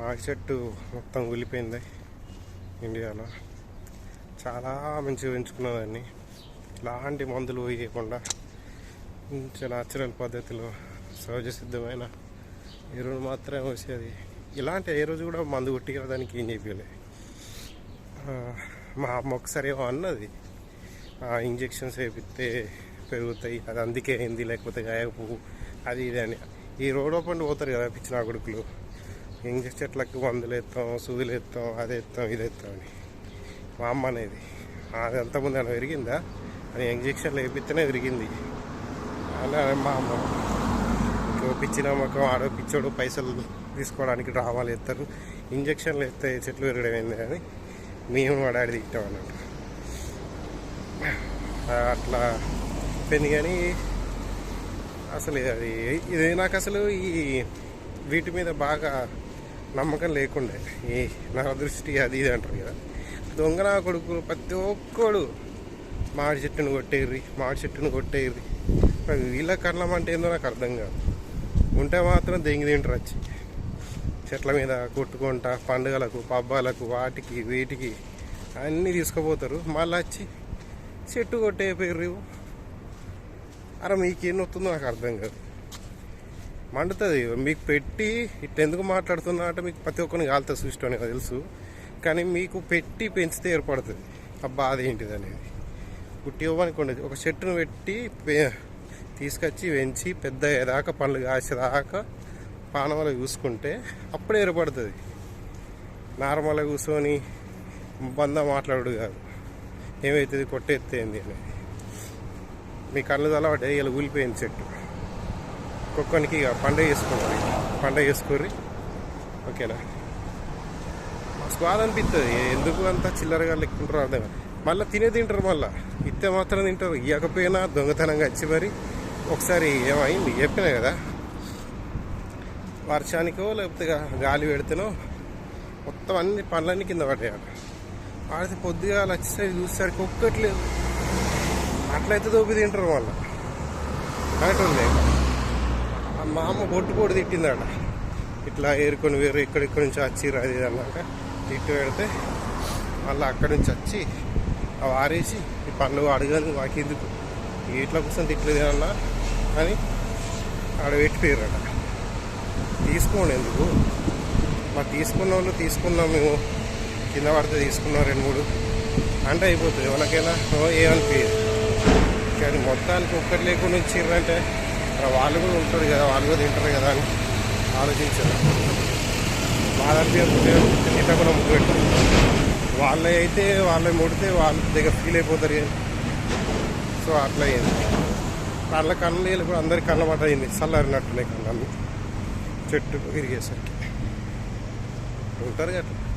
మామిడి చెట్టు మొత్తం కూలిపోయింది ఇండియాలో. చాలా మంచిగా పెంచుకున్నదాన్ని ఎలాంటి మందులు వేయకుండా మంచి న్యాచురల్ పద్ధతిలో సహజ సిద్ధమైన ఎరువులు మాత్రమే వచ్చేది ఇలాంటి ఏ రోజు కూడా మందు కొట్టిగా దానికి ఏం చెప్పలే మా అమ్మ ఒకసారి ఏమో అన్నది ఇంజెక్షన్స్ వేపిస్తే పెరుగుతాయి అది అందుకే అయింది లేకపోతే గాయపు పువ్వు అది ఇది అని. ఈ రోడ్ ఓపెన్ పోతారు కదా పిచ్చిన కొడుకులు. ఇంజెక్షన్ చెట్లకు మందులు ఎత్తాం సూదులు ఎత్తాం అది ఎత్తాం ఇది ఎత్తాం అని. మా అమ్మ అనేది. అది అంతకుముందు అని విరిగిందా? అని ఇంజక్షన్లు వేపిస్తేనే విరిగింది. అలా మా అమ్మ ఇంకో పిచ్చి నమ్మకం ఆడో పిచ్చోడు పైసలు తీసుకోవడానికి డ్రామాలు ఎత్తారు ఇంజక్షన్లు ఎత్తే చెట్లు విరగడం ఏంది అని మేము మా డాడీ తిట్టాం అన్నట్టు. అట్లా అయిపోయింది కానీ అసలు అది ఇది నాకు అసలు ఈ వీటి మీద బాగా నమ్మకం లేకుండే. నా దృష్టి అది ఇది అంటారు కదా. దొంగ నా కొడుకులు ప్రతి ఒక్కడు మాడి చెట్టును కొట్టేర్రి మాడి చెట్టును కొట్టేర్రి. వీళ్ళ కళ్ళం అంటే ఏందో నాకు అర్థం కాదు. ఉంటే మాత్రం దెంగి తింటారు వచ్చి? చెట్ల మీద కొట్టుకుంటా పండుగలకు పబ్బాలకు వాటికి వీటికి అన్నీ తీసుకుపోతారు. మళ్ళీ వచ్చి చెట్టు కొట్టే పేరు అరే మీకేం వస్తుందో నాకు అర్థం కాదు. మండుతుంది. మీకు పెట్టి ఇట్లా ఎందుకు మాట్లాడుతున్నా అంటే మీకు ప్రతి ఒక్కరిని కాలుతుంది సృష్టి తెలుసు. కానీ మీకు పెట్టి పెంచితే ఏర్పడుతుంది. ఆ బాధ ఏంటిది అనేది. పుట్టి ఇవ్వనుకోండి ఒక చెట్టును పెట్టి తీసుకొచ్చి పెంచి పెద్ద అయ్యేదాకా పండ్లు కాసేదాకా పానవల చూసుకుంటే అప్పుడే ఏర్పడుతుంది. నార్మల్గా కూర్చొని బంద మాట్లాడు కాదు. ఏమవుతుంది కొట్టేత్తేంది అనేది. మీ కళ్ళు తలవాటే ఇలా ఊలిపోయింది చెట్టు. ఒక్కొక్కరికి ఇక పండగ చేసుకోవాలి పండగ చేసుకోర్రి. ఓకేనా? మస్తు బాధ అనిపిస్తుంది ఎందుకు అంత చిల్లరగా లెక్కుంటారు అర్థం మళ్ళీ తినే తింటారు మళ్ళీ. ఇస్తే మాత్రం తింటారు. ఇవ్వకపోయినా దొంగతనంగా వచ్చి మరి ఒకసారి ఏమైంది? చెప్పినా కదా? వర్షానికో లేకపోతే గాలి పెడితేనో మొత్తం అన్ని పనులన్నీ కింద పడ్డాయి ఆడితే పొద్దుగా వచ్చేసరికి చూసేసరికి ఒక్కట్లేదు అట్లయితే దోపి తింటారు మళ్ళీ. అన్నట్టుంది మా అమ్మ పొట్టు కూడా తిట్టిందట. ఇట్లా ఏరుకొని వేరు ఇక్కడిక్కడి నుంచి వచ్చిర్రు అది ఇది అన్నాక తిట్టు పెడితే మళ్ళీ అక్కడి నుంచి వచ్చి అవి ఆరేసి ఈ పళ్ళు అడగదు మాకెందుకు ఇట్లా కోసం తిట్టలేదు అన్నా అని ఆడ పెట్టిపోయారట తీసుకోండి ఎందుకు? మరి తీసుకున్న వాళ్ళు తీసుకున్నాం మేము. కింద పడితే తీసుకున్నాం రెండు మూడు. అంటే అయిపోతుంది ఎవరికైనా. ఓ ఏమనిపించదు కానీ మొత్తానికి ఒక్కటి లేకుండా ఇచ్చిర్రంటే మరి వాళ్ళు కూడా ఉంటారు కదా వాళ్ళు కూడా తింటారు కదా అని ఆలోచించారు. వాళ్ళని అనిపించకపోతే ముగ్గు పెట్టారు వాళ్ళే అయితే వాళ్ళే ముడితే వాళ్ళ దగ్గర ఫీల్ అయిపోతారు కదా. సో అట్లా అయింది. కళ్ళ కళ్ళు కూడా అందరి కళ్ళ మాట అయింది చల్లారినట్టున్నాయి కళ్ళన్నీ. చెట్టు విరిగేసరికి. ఉంటారు కదా